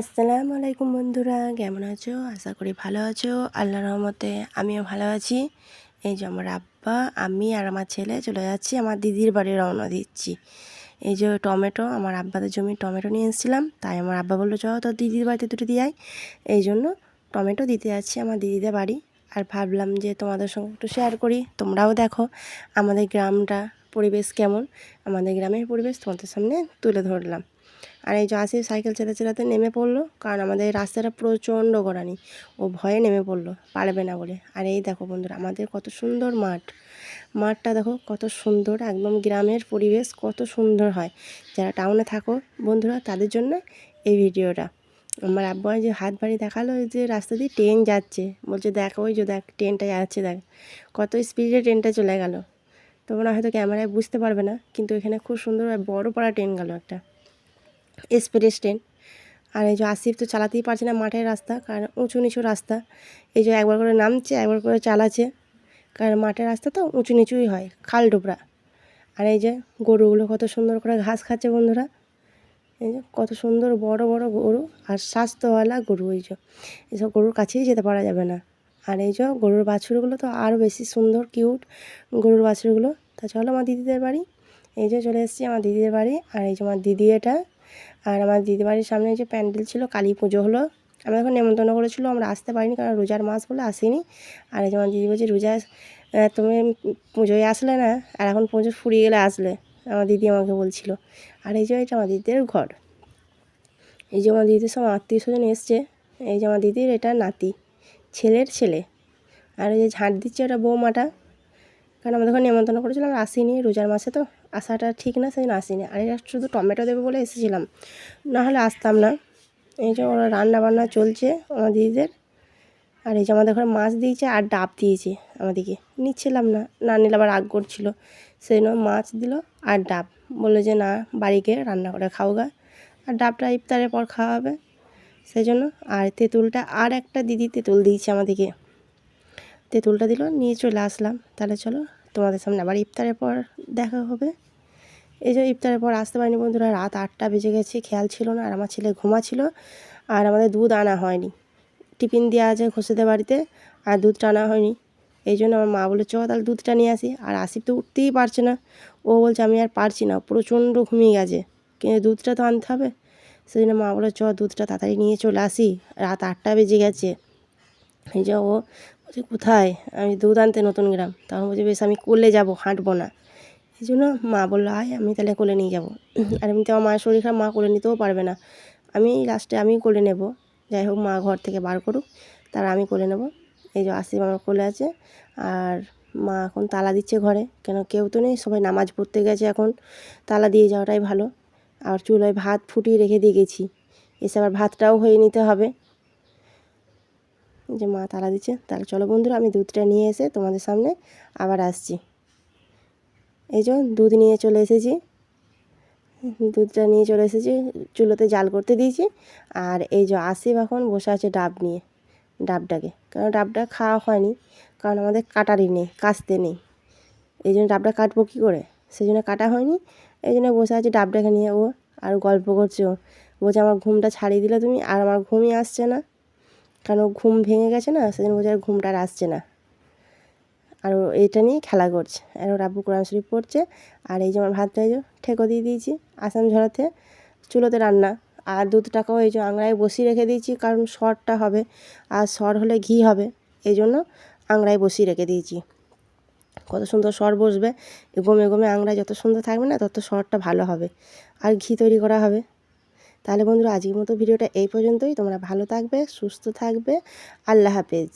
আসসালামু আলাইকুম বন্ধুরা, কেমন আছো? আশা করি ভালো আছো। আল্লাহ রহমতে আমিও ভালো আছি। এই যে আমার আব্বা, আমি আর আমার ছেলে চলে যাচ্ছি, আমার দিদির বাড়ি রওনা দিচ্ছি। এই যে টমেটো, আমার আব্বাদের জমি টমেটো নিয়ে এসেছিলাম, তাই আমার আব্বা বলল, চলো তো দিদির বাড়িতে দুটো দিয়ে এই জন্য টমেটো দিতে যাচ্ছি আমার দিদিদের বাড়ি। আর ভাবলাম যে তোমাদের সঙ্গে একটু শেয়ার করি, তোমরাও দেখো আমাদের গ্রামটা পরিবেশ কেমন। আমাদের গ্রামের পরিবেশ তোমাদের সামনে তুলে ধরলাম। আর এই যে সাইকেল চালাতে চালাতে নেমে পড়ল, কারণ আমাদের রাস্তাটা প্রচণ্ড গোড়ানি। ও ভয়ে নেমে পড়ল, পারবে না বলে। আর এই দেখো বন্ধুরা, আমাদের কত সুন্দর মাঠ। মাঠটা দেখো কত সুন্দর, একদম গ্রামের পরিবেশ কত সুন্দর হয়। যারা টাউনে থাকো বন্ধুরা, তাদের জন্য এই ভিডিওটা। আমার আব্বা যে হাত বাড়ি দেখাল ওই যে রাস্তা দিয়ে ট্রেন যাচ্ছে। বলছে, দেখ, ওই যে দেখ ট্রেনটা যাচ্ছে, দেখ। কত স্পিডে ট্রেনটা চলে গেল। তোমরা হয়তো ক্যামেরায় বুঝতে পারবে না, কিন্তু এখানে খুব সুন্দর বড় পাড়া ট্রেন গেল একটা। এক্সপ্রেস ট্রেন আর এই যে আসিফ তো চালাতেই পারছে না মাঠের রাস্তা, কারণ উঁচু নিচু রাস্তা। এই যে একবার করে নামছে, একবার করে চালাচ্ছে। কারণ মাঠের রাস্তা তো উঁচু নিচুই হয়, খাল ডোবরা। আর এই যে গরুগুলো কত সুন্দর করে ঘাস খাচ্ছে বন্ধুরা। এই যে কত সুন্দর বড় বড় গরু আর স্বাস্থ্যওয়ালা গরু এই যে। এসব গরুর কাছেই যেতে পারা যাবে না। আর এই যে গরুর বাছুরগুলো তো আরও বেশি সুন্দর, কিউট গরুর বাছুরগুলো। তা চলো আমার দিদিদের বাড়ি। এই যে চলে এসেছি আমার দিদিদের বাড়ি। আর এই যে আমার দিদি এটা আর আমার দিদিবাড়ির সামনে যে প্যান্ডেল ছিল, কালী পুজো হলো, আমরা এখন নেমন্তন্ন করেছিল, আমরা আসতে পারিনি কারণ রোজার মাস বলে আসিনি। আর এই যে আমার দিদি বলছে, রোজা তুমি পুজোয় আসলে না? আর এখন পুজো ফুরিয়ে গেলে আসলে, আমার দিদি আমাকে বলছিল। আর এই যে এটা আমার দিদিদের ঘর। এই যে আমার দিদির সব আত্মীয় স্বজন এসছে, এই যে আমার দিদির এটা নাতি, ছেলের ছেলে। আর এই যে ঝাঁট দিচ্ছে ওটা বৌমাটা কারণ আমাদের ওখানে করেছিলাম আমরা আসিনি রোজার মাসে তো আসাটা ঠিক না জন্য আসিনি আর এটা শুধু টমেটো দেবে বলে এসেছিলাম। না হলে আসতাম না। এই যে ওরা রান্না বান্না চলছে আমার দিদিদের। আর এই যে আমাদের ঘরে মাছ দিয়েছে আর ডাব দিয়েছে আমাদেরকে নিচ্ছিলাম না। না নিলে আবার রাগ করছিল। সেই জন্য মাছ দিল আর ডাব। বলল যে, না বাড়িকে রান্না করে খাও গা আর ডাবটা ইফতারের পর খাওয়া হবে। সেই জন্য আর তেঁতুলটা, আর একটা দিদি তেঁতুল দিয়েছে আমাদেরকে তেঁতুলটা দিল, নিয়ে চলে আসলাম। তাহলে চলো তোমাদের সামনে আবার ইফতারের পর দেখা হবে। এই যে ইফতারের পর আসতে পারিনি বন্ধুরা, রাত আটটা বেজে গেছে, খেয়াল ছিল না, আর আমার ছেলে ঘুমাচ্ছিল, আর আমাদের দুধ আনা হয়নি। টিফিন দেওয়া আছে ঘষেদের বাড়িতে, আর দুধটা আনা হয়নি। এই জন্য আমার মা বলে চ তাহলে দুধটা নিয়ে আসি। আর আসিফ তো উঠতেই পারছে না। ও বলছে, আমি আর পারছি না প্রচণ্ড ঘুমিয়ে গেছে, কিন্তু দুধটা তো আনতে হবে। সেই জন্য মা বলে চ দুধটা তাড়াতাড়ি নিয়ে চলে আসি, রাত আটটা বেজে গেছে। এই যে ও বলছে, কোথায়? আমি দুধ আনতে নতুন গ্রাম। তখন বলছে, বেশ, আমি কোলে যাব, হাঁটবো না। এই জন্য মা বলল, আয়, আমি তাহলে কোলে নিয়ে যাব। আর এমনিতে আমার মায়ের শরীর খারাপ, মা কোলে নিতেও পারবে না। আমি লাস্টে আমি কোলে নেব। যাই হোক, মা ঘর থেকে বার করুক, তারা আমি কোলে নেব। এই যে আসিফ আমার কোলে আছে, আর মা এখন তালা দিচ্ছে ঘরে। কেন, কেউ তো নেই, সবাই নামাজ পড়তে গেছে এখন। তালা দিয়ে যাওয়াটাই ভালো। আর চুলোয় ভাত ফুটিয়ে রেখে দিয়ে গেছি। এসে আবার ভাতটাও হয়ে নিতে হবে। যে মা তালা দিচ্ছে, তাহলে চলো বন্ধুরা, আমি দুধটা নিয়ে এসে তোমাদের সামনে আবার আসছি। এই যে দুধ নিয়ে চলে এসেছি। দুধটা নিয়ে চলে এসেছি, চুলোতে জাল করতে দিয়েছি। আর এই যে আসিফ এখন বসে আছে ডাব নিয়ে, ডাবটাকে। কারণ ডাবটা খাওয়া হয়নি, কারণ আমাদের কাটারি নেই কাস্তে নেই। এই জন্য ডাবটা কাটবো কী করে? সেই জন্য কাটা হয়নি, এই জন্য বসে আছে ডাবটাকে নিয়ে। ও আর গল্প করছে ও। বলছে, আমার ঘুমটা ছাড়িয়ে দিলে তুমি, আর আমার ঘুমই আসছে না। কারণ ঘুম ভেঙে গেছে না, সেদিন আর ঘুমটা আর আসছে না। আর ও এইটা নিয়ে খেলা করছে। আর ওর আব্বু কোরআন শরীফ পড়ছে, আর এই যে আমার ভাতটা এই যে ঠেকো দিয়ে দিয়েছি, আসাম ঝরাতে চুলোতে রান্না। আর দুধটাকেও এই যে আংড়ায় বসিয়ে রেখে দিয়েছি, কারণ সরটা হবে, আর সর হলে ঘি হবে, এই জন্য আংড়ায় বসিয়ে রেখে দিয়েছি। কত সুন্দর সর বসবে গমে গমে আংড়ায় যত সুন্দর থাকবে না, তত সরটা ভালো হবে। আর ঘি তৈরি করা হবে। তাহলে বন্ধুরা আজকের মতো ভিডিওটা এই পর্যন্তই। তোমরা ভালো থাকবে সুস্থ থাকবে। আল্লাহ হাফেজ।